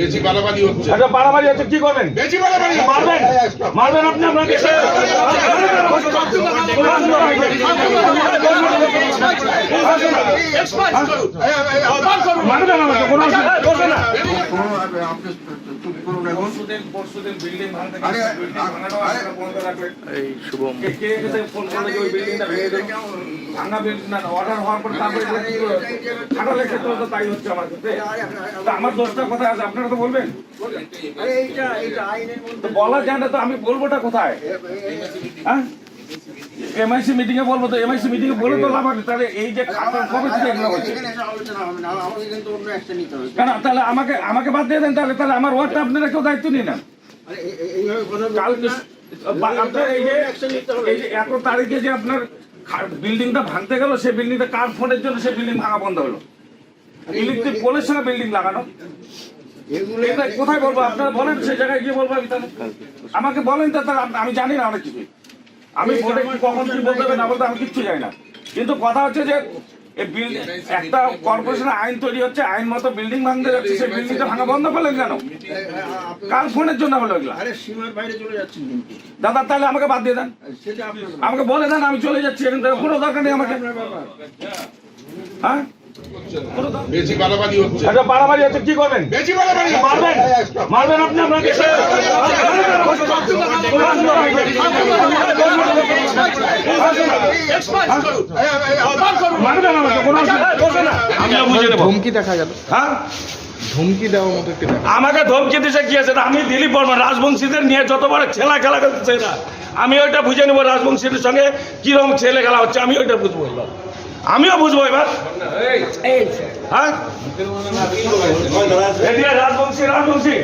বেশি বাড়াবাড়ি হচ্ছে এটা বাড়াবাড়ি হচ্ছে কি করবেন বেশি বাড়াবাড়ি মারবেন মারবেন আপনি আপনাকে এক্সপার্ট করুন। আমাকে কোনো অসুবিধা না। এই শুভম। ভেঙে বিল্ডিং অর্ডার হওয়ার পর তারপরে ক্ষেত্রে তো তাই হচ্ছে আমার ক্ষেত্রে তা আমার দোষটা কোথায় আছে আপনারা তো বলবেন। বলা যায় না তো আমি বলবোটা কোথায়? হ্যাঁ? এমআইসি মিটিং এ বলব তো এমআইসি মিটিং এ বলে তো লাভ আছে তাহলে এই যে খাতা কবে থেকে এগুলো হচ্ছে? কেন তাহলে আমাকে আমাকে বাদ দিয়ে দেন তাহলে তাহলে আমার ওয়ার্ডটা আপনারা কেউ দায়িত্ব নিন। না। কালকে আপনার এই যে এত তারিখে যে আপনার বিল্ডিংটা ভাঙতে গেল সেই বিল্ডিংটা কার ফোনের জন্য সেই বিল্ডিং ভাঙা বন্ধ হলো? ইলেকট্রিক পোলের সঙ্গে বিল্ডিং লাগানো? এটা কোথায় বলব? আপনারা বলেন সেই জায়গায় গিয়ে বলব আমি তাহলে। আমাকে বলেন তো তাহলে আমি জানি না অনেক কিছু। আমি ভোটে কি কখন কি বলতে হবে না বলতে আমি কিচ্ছু জানি না। কিন্তু কথা হচ্ছে যে একটা কর্পোরেশনের আইন তৈরি হচ্ছে আইন মতো বিল্ডিং ভাঙতে যাচ্ছে সেই বিল্ডিংটা ভাঙা বন্ধ করলেন কেন? কার ফোনের জন্য হলো এগুলা? দাদা তাহলে আমাকে বাদ দিয়ে দেন। আমাকে বলে দেন আমি চলে যাচ্ছি এখান থেকে কোনো দরকার নেই আমাকে। হ্যাঁ? বেশি বাড়াবাড়ি হচ্ছে। এটা বাড়াবাড়ি হচ্ছে কি করবেন? বেশি বাড়াবাড়ি মারবেন? মারবেন আপনি আপনাকে। মারবেন আমাকে কোনো অসুবিধা না আমরা বুঝে নেব ধমকি দেখা গেল হ্যাঁ? ধমকি দেওয়ার মতো একটি আমাকে ধমকি দিছে কি আছে? আমি দিলীপ বর্মা রাজবংশীদের নিয়ে যত বড় খেলা খেলা করতেছে এরা। আমি ওইটা বুঝে নেব রাজবংশীদের সঙ্গে কীরকম ছেলে খেলা হচ্ছে আমি ওইটা বুঝব। আমিও বুঝব এবার। হ্যাঁ? রাজবংশী রাজবংশী।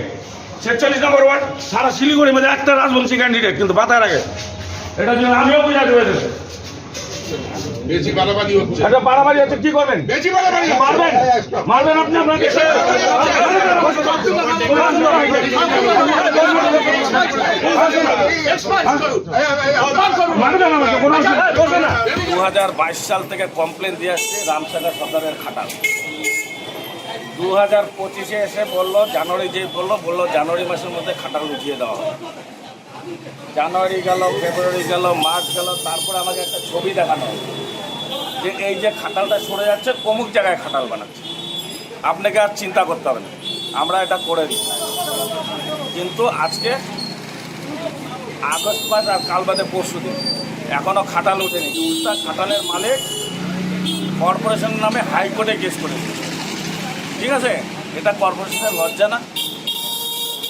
ছেচল্লিশ নম্বর ওয়ার্ড সারা শিলিগুড়ির মধ্যে একটা রাজবংশী ক্যান্ডিডেট কিন্তু বাতার আগে। এটার জন্য আমিও বুঝাতে পেরেছি। বেশি বাড়াবাড়ি হচ্ছে। এটা বাড়াবাড়ি হচ্ছে কি করবেন? বেশি বাড়াবাড়ি। মারবেন? মারবেন আপনি আপনাকে? Expert করুন। এই, এই, এই, আবার করুন। মারবেন আমাকে কোনো অসুবিধা করবে না দু সাল থেকে কমপ্লেন দিয়ে আসছে রামসাগর সদরের খাটাল দু হাজার পঁচিশে এসে বলল জানুয়ারি যে বলল বলল জানুয়ারি মাসের মধ্যে খাটাল উঠিয়ে দেওয়া জানুয়ারি গেল ফেব্রুয়ারি গেল মার্চ গেল তারপরে আমাকে একটা ছবি দেখানো যে এই যে খাটালটা সরে যাচ্ছে অমুক জায়গায় খাটাল বানাচ্ছে আপনাকে আর চিন্তা করতে হবে না আমরা এটা করে দিই কিন্তু আজকে আগস্ট মাস আর কাল বাদে পরশু দিন। এখনও খাটাল ওঠেনি। উল্টা খাটালের মালিক কর্পোরেশনের নামে হাইকোর্টে কেস করেছে। ঠিক আছে? এটা কর্পোরেশনের লজ্জা না।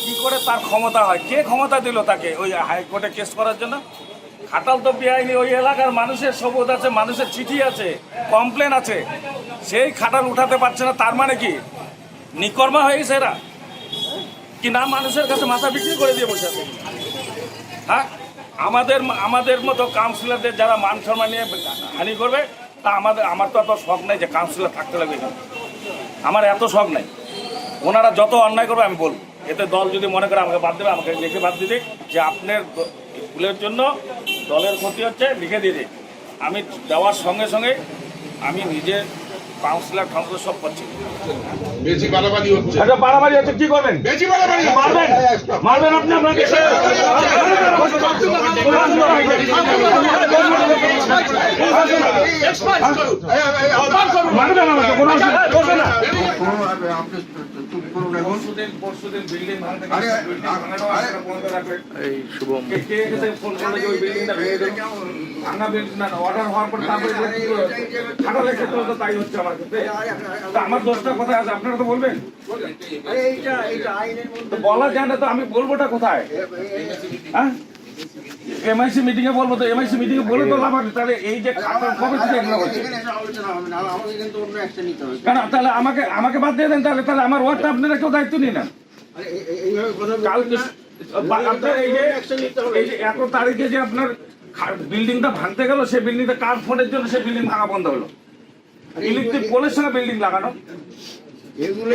কি করে তার ক্ষমতা হয়? কে ক্ষমতা দিল তাকে ওই হাইকোর্টে কেস করার জন্য? খাটাল তো বেআইনি। ওই এলাকার মানুষের সবুজ আছে, মানুষের চিঠি আছে, কমপ্লেন আছে। সেই খাটাল উঠাতে পারছে না, তার মানে কি? নিকর্মা হয়ে গেছে এরা। কি না মানুষের কাছে মাথা বিক্রি করে দিয়ে বসে আছে? হ্যাঁ? আমাদের আমাদের মতো কাউন্সিলরদের যারা মান সম্মান নিয়ে হানি করবে, তা আমাদের, আমার তো এত শখ নেই যে কাউন্সিলর থাকতে লাগবে। আমার এত শখ নেই। ওনারা যত অন্যায় করবে আমি বলব। এতে দল যদি মনে করে আমাকে বাদ দেবে, আমাকে লিখে বাদ দিয়ে যে আপনার ভুলের জন্য দলের ক্ষতি হচ্ছে, লিখে দিয়ে আমি দেওয়ার সঙ্গে সঙ্গে আমি নিজে কাউন্সিলর ঠাউন্সিলর সব বেশি বাড়াবাড়ি হচ্ছে এটা বাড়াবাড়ি হচ্ছে কি করবেন বেশি বাড়াবাড়ি। মারবেন মারবেন আপনি আপনাকে এই শুভম ভেঙে বিল্ডিং না অর্ডার হওয়ার পর তারপরে ক্ষেত্রে তো তাই হচ্ছে আমার ক্ষেত্রে আমার দোষটা কোথায় আছে আপনারা তো বলবেন এইটা এইটা আইনের মধ্যে বলা যায় না তো আমি বলবোটা কোথায় হ্যাঁ এমআইসি মিটিং এ বলব তো এমআইসি মিটিং এ বলে তো লাভ আছে তাহলে এই যে খাতা কবে থেকে এগুলো হচ্ছে এখানে এসে আলোচনা হবে না আমাকে কিন্তু অন্য অ্যাকশন নিতে হবে। কেন তাহলে আমাকে আমাকে বাদ দিয়ে দেন তাহলে তাহলে আমার ওয়ার্ডটা আপনারা কেউ দায়িত্ব নিন। না এই- এই- কথা বললে- কালকে বা- আপনার এই যে অ্যাকশন নিতে হবে এই যে এত তারিখে যে আপনার বিল্ডিংটা ভাঙতে গেল সেই বিল্ডিংটা কার ফোনের জন্য সেই বিল্ডিং ভাঙা বন্ধ হলো? ইলেকট্রিক পোলের সঙ্গে বিল্ডিং লাগানো।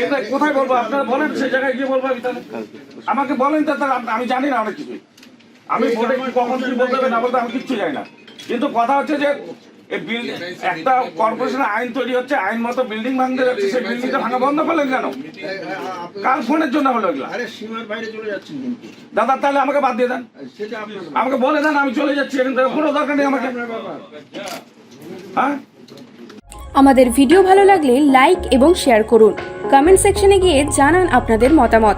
এটা কোথায় বলব? আপনারা বলেন সেই জায়গায় গিয়ে বলব আমি তাহলে। আমাকে বলেন তো তাহলে আমি- জানি না অনেক কিছু আমি ভোটে কি কখন কি বলতে হবে না বলতে আমি কিচ্ছু জানি না। কিন্তু কথা হচ্ছে যে বিল্ডিং একটা কর্পোরেশনের আইন তৈরি হচ্ছে আইন মতো বিল্ডিং ভাঙতে যাচ্ছে সেই বিল্ডিংটা ভাঙা বন্ধ করলেন কেন? কার ফোনের জন্য হলো এগুলা। আরে সীমার বাইরে চলে যাচ্ছেন কিন্তু। দাদা তাহলে আমাকে বাদ দিয়ে দেন। আমাকে বলে দেন আমি চলে যাচ্ছি এখান থেকে কোনো দরকার নেই আমাকে। হ্যাঁ? আমাদের ভিডিও ভালো লাগলে লাইক এবং শেয়ার করুন। কমেন্ট সেকশনে গিয়ে জানান আপনাদের মতামত।